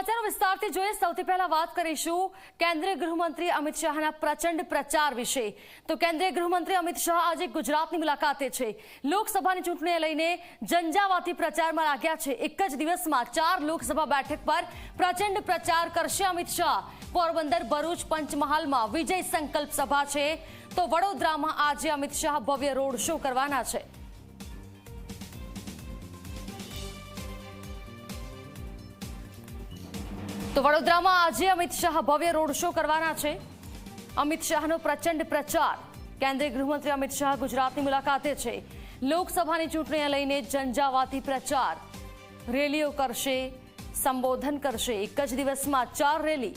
સમાચારો વિસ્તારથી જોઈએ, સૌથી પહેલા વાત કરીશું કેન્દ્રીય ગૃહમંત્રી અમિત શાહના પ્રચંડ પ્રચાર વિશે. તો કેન્દ્રીય ગૃહમંત્રી અમિત શાહ આજે ગુજરાતની મુલાકાતે છે. લોકસભાની ચૂંટણીને લઈને ઝંઝાવાતી પ્રચારમાં લાગ્યા છે. એક જ દિવસમાં ચાર લોકસભા બેઠક પર પ્રચંડ પ્રચાર કરશે અમિત શાહ. પોરબંદર, ભરૂચ, પંચમહાલમાં વિજય સંકલ્પ સભા છે. તો વડોદરામાં આજે અમિત શાહ ભવ્ય રોડ શો કરવાના છે. તો વડોદરામાં આજે અમિત શાહ ભવ્ય રોડ શો કરવાના છે. અમિત શાહનો પ્રચંડ પ્રચાર. કેન્દ્રીય ગૃહમંત્રી અમિત શાહ ગુજરાતની મુલાકાતે છે. લોકસભાની ચૂંટણીને લઈને ઝંઝાવાતી પ્રચાર. રેલીઓ કરશે, સંબોધન કરશે. એક જ દિવસમાં ચાર રેલી.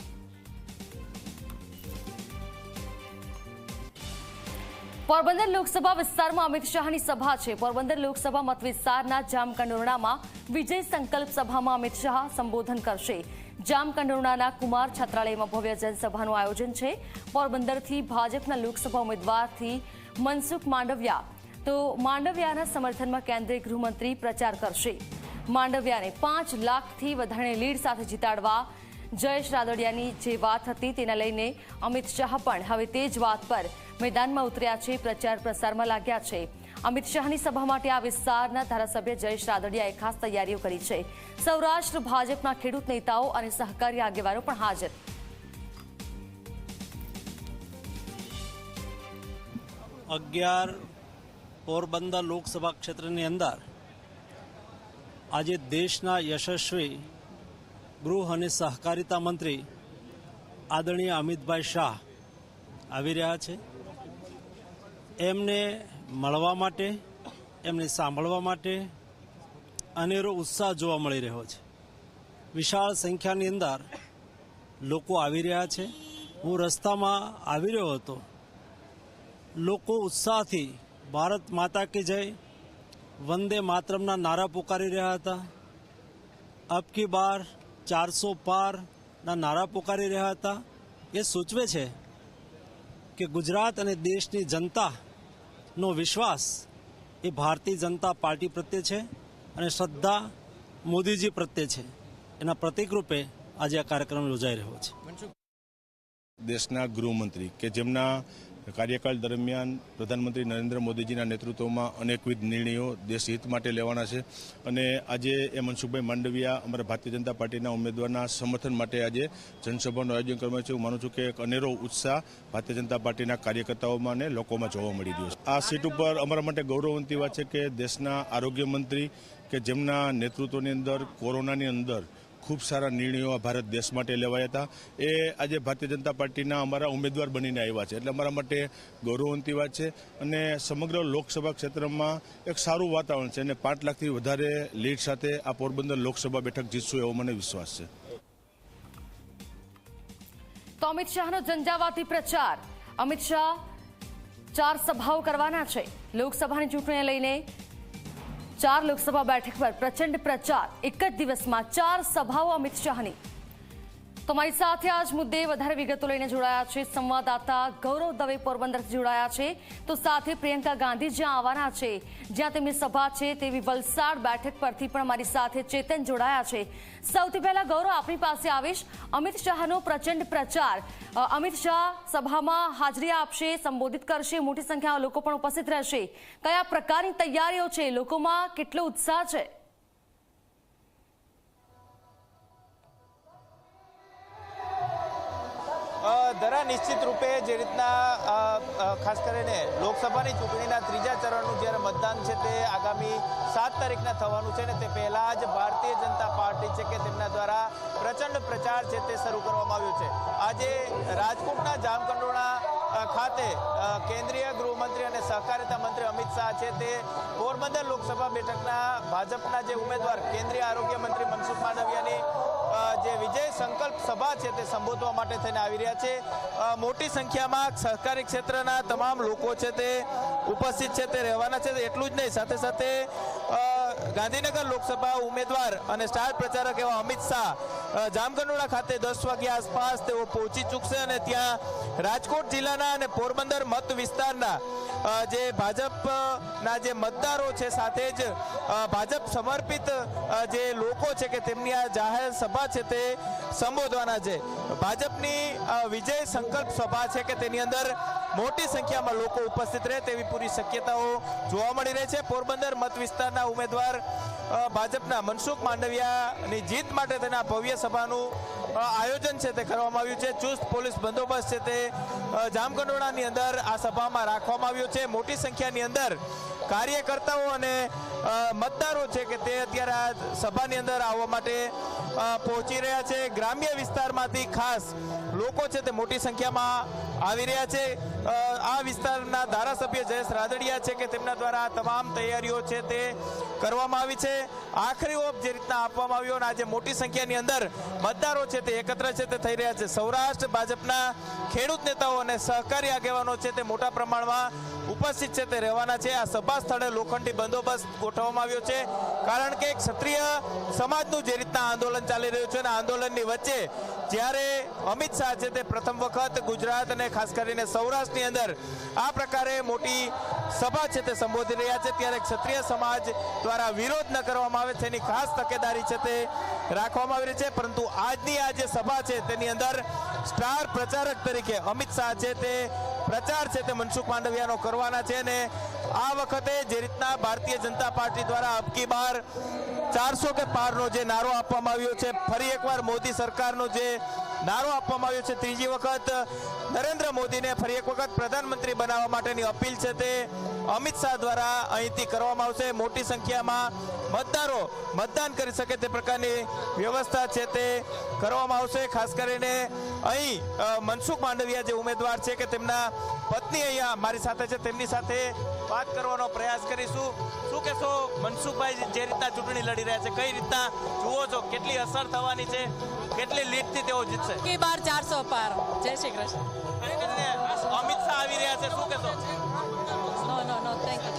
પોરબંદર લોકસભા વિસ્તારમાં અમિત શાહની સભા છે. પોરબંદર લોકસભા મત વિસ્તારના જામકંડોરણામાં વિજય સંકલ્પ સભામાં અમિત શાહ સંબોધન કરશે. જામકંડોરણાના કુમાર છાત્રાલયમાં ભવ્ય જનસભાનું આયોજન છે. પોરબંદરથી ભાજપના લોકસભા ઉમેદવારથી મનસુખ માંડવિયા. તો માંડવિયાના સમર્થનમાં કેન્દ્રીય ગૃહમંત્રી પ્રચાર કરશે. માંડવિયાને પાંચ લાખથી વધારે લીડ સાથે જીતાડવા જયેશ રાદડિયાની જે વાત હતી તેને લઈને અમિત શાહ પણ હવે તે જ વાત પર મેદાનમાં ઉતર્યા છે. પ્રચાર પ્રસારમાં લાગ્યા છે. અમિત શાહની સભા માટે આ વિસ્તારના ધારાસભ્ય જયેશ રાદડિયાએ ખાસ તૈયારીઓ કરી છે. સૌરાષ્ટ્ર, ભાજપના ખેડૂત નેતાઓ અને સહકારી આગેવાનો પણ હાજર. અગિયાર પોરબંદર લોકસભા ક્ષેત્રની અંદર આજે દેશના યશસ્વી ગૃહ અને સહકારિતા મંત્રી આદરણીય અમિતભાઈ શાહ આવી રહ્યા છે. એમને મળવા માટે, એમને સાંભળવા માટે અનેરો ઉત્સાહ જોવા મળી રહ્યો છે. વિશાળ સંખ્યાની અંદર લોકો આવી રહ્યા છે. હું રસ્તામાં આવી રહ્યો હતો. લોકો ઉત્સાહથી ભારત માતા કે જય, વંદે માતરમના નારા પોકારી રહ્યા હતા. અબ કી બાર ચારસો પારના નારા પોકારી રહ્યા હતા. એ સૂચવે છે કે ગુજરાત અને દેશની જનતાનો વિશ્વાસ એ ભારતીય જનતા પાર્ટી પ્રત્યે છે અને શ્રદ્ધા મોદીજી પ્રત્યે છે. એના પ્રતિકરૂપે આજે આ કાર્યક્રમ યોજાઈ રહ્યો છે. દેશના ગૃહમંત્રી કે જેમના કાર્યકાળ દરમિયાન પ્રધાનમંત્રી નરેન્દ્ર મોદીજીના નેતૃત્વમાં અનેકવિધ નિર્ણયો દેશ હિત માટે લેવાના છે. અને આજે એ મનસુખભાઈ માંડવિયા અમારા ભારતીય જનતા પાર્ટીના ઉમેદવારના સમર્થન માટે આજે જનસભાનું આયોજન કરવામાં છે. હું માનું છું કે એક અનેરો ઉત્સાહ ભારતીય જનતા પાર્ટીના કાર્યકર્તાઓમાં અને લોકોમાં જોવા મળી રહ્યો છે. આ સીટ ઉપર અમારા માટે ગૌરવવંતી વાત છે કે દેશના આરોગ્ય મંત્રી કે જેમના નેતૃત્વની અંદર કોરોનાની અંદર ખૂબ સારા નિર્ણયો આ ભારત દેશ માટે લેવાયા હતા. એ આજે ભારતીય જનતા પાર્ટીના અમારા ઉમેદવાર બનીને આવ્યા છે. એટલે અમારા માટે ગૌરવવંતી વાત છે અને સમગ્ર લોકસભા ક્ષેત્રમાં એક સારું વાતાવરણ છે અને પાંચ લાખથી વધારે લીડ સાથે આ પોરબંદર લોકસભા બેઠક જીતશું એવો મને વિશ્વાસ છે. તો અમિત શાહનો ઝંઝાવાતી પ્રચાર. અમિત શાહ ચાર સભાઓ કરવાના છે. લોકસભાની ચૂંટણીને લઈને ચાર લોકસભા બેઠક પર પ્રચંડ પ્રચાર. એક જ દિવસમાં ચાર સભાઓ અમિત શાહની. તમારી સાથે આજ મુદ્દે વધારે વિગતો લઈને જોડાયા છે. સંવાદદાતા ગૌરવ દવે પોરબંદરથી જોડાયા છે. તો સાથે પ્રિયંકા ગાંધી જ્યાં આવવાના છે, જ્યાં તેમની સભા છે, તેવી વલસાડ બેઠક પરથી પણ મારી સાથે ચેતન જોડાયા છે. સૌથી પહેલા ગૌરવ આપણી પાસે આવીશ. અમિત શાહનો પ્રચંડ પ્રચાર. અમિત શાહ સભામાં હાજરી આપશે, સંબોધિત કરશે, મોટી સંખ્યામાં લોકો પણ ઉપસ્થિત રહેશે. કયા પ્રકારની તૈયારીઓ છે? લોકોમાં કેટલો ઉત્સાહ છે? દરા નિશ્ચિત રૂપે જે રીતના ખાસ કરીને લોકસભાની ચૂંટણીના ત્રીજા ચરણનું જ્યારે મતદાન છે તે આગામી સાત તારીખના થવાનું છે ને તે પહેલાં જ ભારતીય જનતા પાર્ટી છે કે તેમના દ્વારા પ્રચંડ પ્રચાર છે તે શરૂ કરવામાં આવ્યો છે. આજે રાજકોટના જામકંડોળા ખાતે કેન્દ્રીય ગૃહમંત્રી સહકારિતા મંત્રી અમિત શાહ છે તે પોરબંદર લોકસભા બેઠકના ભાજપના જે ઉમેદવાર કેન્દ્રીય આરોગ્ય મંત્રી મનસુખ માંડવિયાની જે વિજય સંકલ્પ સભા છે તે સંબોધવા માટે થઈને આવી રહ્યા છે. મોટી સંખ્યામાં સહકારી ક્ષેત્રના તમામ લોકો છે તે ઉપસ્થિત છે, તે રહેવાના છે, એટલું જ નહીં. સાથે સાથે ગાંધીનગર લોકસભા ઉમેદવાર અને સ્ટાર પ્રચારક એવા અમિત શાહ જામકંડોળા ખાતે દસ વાગ્યા આસપાસ તેઓ પહોંચી ચૂકશે અને ત્યાં રાજકોટ જિલ્લાના અને પોરબંદર મત વિસ્તારના જે ભાજપના જે મતદારો છે સાથે જ ભાજપ સમર્પિત જે લોકો છે કે તેમની આ જાહેર સભા છે તે સંબોધવાના છે. ભાજપની વિજય સંકલ્પ સભા છે કે તેની અંદર મોટી સંખ્યામાં લોકો ઉપસ્થિત રહે તેવી પૂરી શક્યતાઓ જોવા મળી રહી છે. પોરબંદર મત વિસ્તારના ઉમેદવાર અ, ભાજપના મનસુખ માંડવિયાની જીત માટે તેના ભવ્ય સભાનું આયોજન છે તે કરવામાં આવ્યું છે. ચુસ્ત પોલીસ બંદોબસ્ત છે તે જામકંડોળાની અંદર આ સભામાં રાખવામાં આવ્યો છે. મોટી સંખ્યાની અંદર કાર્યકર્તાઓ અને મતદારો છે કે તે અત્યારે આ સભાની અંદર આવવા માટે પહોંચી રહ્યા છે. ગ્રામ્ય વિસ્તારમાંથી ખાસ લોકો છે તે મોટી સંખ્યામાં આવી રહ્યા છે. આ વિસ્તારના ધારાસભ્ય જયેશ રાદડિયા છે કે તેમના દ્વારા આ તમામ તૈયારીઓ છે તે કરવામાં આવી છે. આખરી ઓપ જે રીતના આપવામાં આવ્યો અને આજે મોટી સંખ્યાની અંદર મતદારો છે તે એકત્ર છે તે થઈ રહ્યા છે. સૌરાષ્ટ્ર ભાજપના ખેડૂત નેતાઓ અને સહકારી આગેવાનો છે તે મોટા પ્રમાણમાં ઉપસ્થિત છે તે રહેવાના છે. આ સભા સ્થળે લોખંડી બંદોબસ્ત ગોઠવવામાં આવ્યો છે. કારણ કે ક્ષત્રિય સમાજનું જે રીતના આંદોલન ચાલી રહ્યું છે અને આંદોલનની વચ્ચે જ્યારે અમિત શાહ છે તે પ્રથમ વખત ગુજરાત અને ખાસ કરીને સૌરાષ્ટ્રની અંદર આ પ્રકારે મોટી સભા છે તે સંબોધી રહ્યા છે. ત્યારે ક્ષત્રિય સમાજ દ્વારા વિરોધ ન કરવામાં આવે તેની ખાસ તકેદારી છે તે રાખવામાં આવી રહી છે. પરંતુ આજની આ જે સભા છે તેની અંદર સ્ટાર પ્રચારક તરીકે અમિત શાહ છે તે પ્રચાર છે તે મનસુખ માંડવિયાનો કરવાના છે અને આ વખતે જે રીતના ભારતીય જનતા પાર્ટી દ્વારા અબકી બાર ચારસો કે પારનો જે નારો આપવામાં આવ્યો છે, ફરી એકવાર મોદી સરકારનો જે નારો આપવામાં આવ્યો છે, ત્રીજી વખત નરેન્દ્ર મોદીને ફરી એક વખત પ્રધાનમંત્રી બનાવવા માટેની અપીલ છે તે અમિત શાહ દ્વારા અહીંથી કરવામાં આવશે. મોટી સંખ્યામાં મતદારો મતદાન કરી શકે તે પ્રકારની વ્યવસ્થા છે તે કરવામાં આવશે. ખાસ કરીને અહીં મનસુખ માંડવિયા જે ઉમેદવાર છે કે તેમના પત્ની અહીંયા મારી સાથે છે, તેમની સાથે વાત કરવાનો પ્રયાસ કરીશું. શું કહેશો મનસુખભાઈ, જે રીતના ચૂંટણી લડી રહ્યા છે, કઈ રીતના જુઓ છો? કેટલી અસર થવાની છે? કેટલી લીડથી તેઓ જીતશે? બાર ચારસો પાર. જય શ્રી કૃષ્ણ. છે શું કહેશો no no no thank you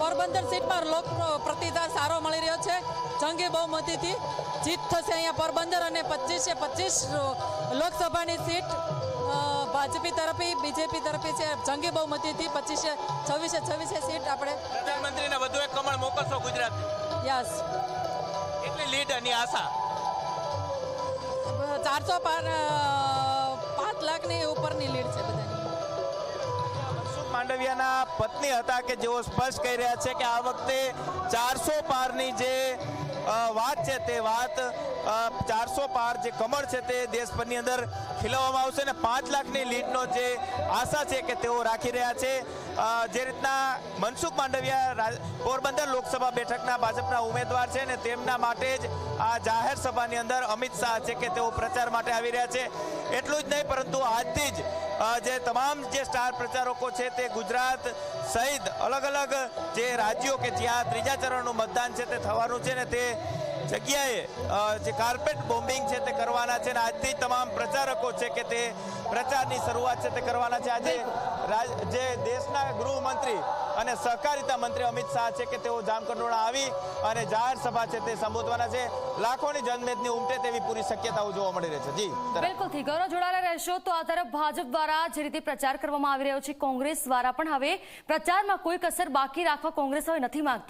Porbandar સીટમાં લોક પ્રતિસાદ સારો મળી રહ્યો છે. જંગી બહુમતીથી જીત થશે અહીંયા પોરબંદર અને પચીસે પચીસ લોકસભાની સીટ ભાજપી તરફી બીજેપી તરફી છે. જંગી બહુમતીથી પચીસે છવ્વીસે છવ્વીસે સીટ આપણે પ્રધાનમંત્રીને વધુ એક કમળ મોકલશો ગુજરાત યસ કેટલી લીડ અને આશા? ચારસો પાર પાંચ લાખની ઉપરની લીડ છે બધાની. માંડવિયાના પત્ની હતા કે જેઓ સ્પષ્ટ કહી રહ્યા છે કે આ વખતે ચારસો પારની જે વાત છે તે વાત ચારસો પાર જે કમળ છે તે દેશભરની અંદર ખીલવવામાં આવશે અને પાંચ લાખની લીડનો જે આશા છે કે તેઓ રાખી રહ્યા છે. જે રીતના મનસુખ માંડવિયા પોરબંદર લોકસભા બેઠકના ભાજપના ઉમેદવાર છે ને તેમના માટે જ આ જાહેર સભાની અંદર અમિત શાહ છે કે તેઓ પ્રચાર માટે આવી રહ્યા છે. એટલું જ નહીં, પરંતુ આજથી જ જે તમામ જે સ્ટાર પ્રચારકો છે તે ગુજરાત સહિત અલગ અલગ જે રાજ્યો કે જ્યાં ત્રીજા ચરણનું મતદાન છે તે થવાનું છે ને તે જગ્યાએ જે કાર્પેટ બોમ્બિંગ છે તે કરવાના છે અને આજથી તમામ પ્રચારકો છે કે તે પ્રચારની શરૂઆત છે તે કરવાના છે. આજે જે દેશના ગૃહમંત્રી અને સહકારિતા મંત્રી અમિત શાહ છે કે તેઓ જામકંડોળા આવી અને જાહેર સભા છે તે સંબોધવાના છે. લાખોની જનમેદની ઉમટે તેવી પૂરી શક્યતાઓ જોવા મળી રહી છે. જી બિલકુલથી બિલકુલ ગૌરવ જોડાયેલા રહેશો તો આ તરફ ભાજપ દ્વારા જે રીતે પ્રચાર કરવામાં આવી રહ્યો છે, કોંગ્રેસ દ્વારા પણ હવે પ્રચારમાં કોઈ કસર બાકી રાખવા કોંગ્રેસ હવે નથી માંગતો.